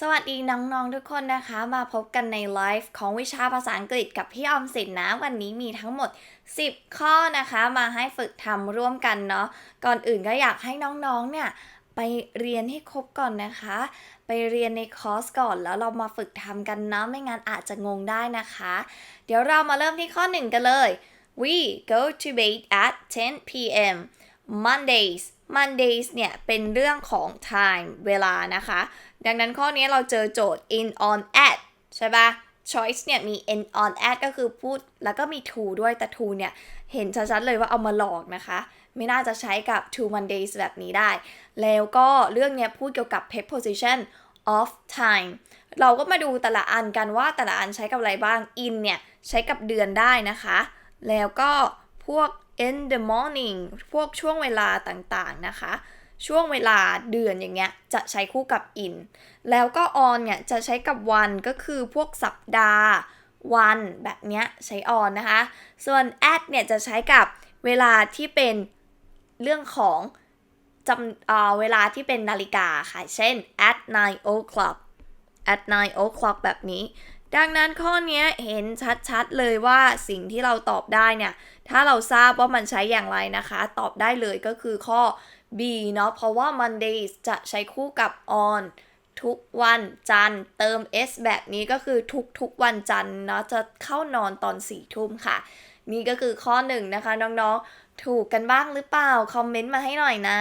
สวัสดีน้องๆทุกคนนะคะ มาพบกันในไลฟ์ของวิชาภาษาอังกฤษกับพี่ออมสินนะ วันนี้มีทั้งหมด 10 ข้อนะคะ มาให้ฝึกทำร่วมกันเนาะก่อนอื่นก็อยากให้น้องๆเนี่ยไปเรียนให้ครบก่อนนะคะ ไปเรียนในคอร์สก่อนแล้วเรามาฝึกทำกันนะไม่งั้นอาจจะงงได้นะคะ เดี๋ยวเรามาเริ่มที่ข้อหนึ่งกันเลย we go to bed at 10 p.m. Mondays Mondays เนี่ย เป็นเรื่องของ time เวลานะคะ ดังนั้นข้อนี้เราเจอโจทย์ in on at ใช่ปะ choice เนี่ย มี in on at ก็คือพูด แล้วก็มี to ด้วย แต่ to เนี่ย เห็นชัดๆเลยว่าเอามาหลอกนะคะ ไม่น่าจะใช้กับ to Mondays แบบนี้ได้ แล้วก็เรื่องเนี้ยพูดเกี่ยวกับ preposition of time เราก็มาดูแต่ละอันกันว่าแต่ละอันใช้กับอะไรบ้าง in เนี่ย ใช้กับเดือนได้นะคะ แล้วก็ พวก in the morning พวกช่วงเวลาต่างๆนะคะ ช่วงเวลาเดือนอย่างเงี้ยจะใช้คู่กับ in แล้วก็ on เนี่ยจะใช้กับวันก็คือพวกสัปดาห์ วันแบบเนี้ยใช้ on นะคะ ส่วน at เนี่ยจะใช้กับเวลาที่เป็นเรื่องของจำเอ่อเวลาที่เป็นนาฬิกาค่ะ เช่น at 9 o'clock at 9 o'clock แบบนี้ ดังนั้นข้อนี้เห็นชัดๆเลยว่าสิ่งที่เราตอบได้เนี่ย ถ้าเราทราบว่ามันใช้อย่างไรนะคะ ตอบได้เลยก็คือข้อ B เนาะเพราะว่า Mondays จะใช้คู่กับ on ทุกวันจันทร์เติม s แบบนี้ก็คือทุกทุกวันจันทร์เนาะจะเข้านอนตอน4ี่ทุ่มค่ะ นี่ก็คือข้อหนึ่งนะคะน้องๆ ถูกกันบ้างหรือเปล่า คอมเมนต์มาให้หน่อยนะ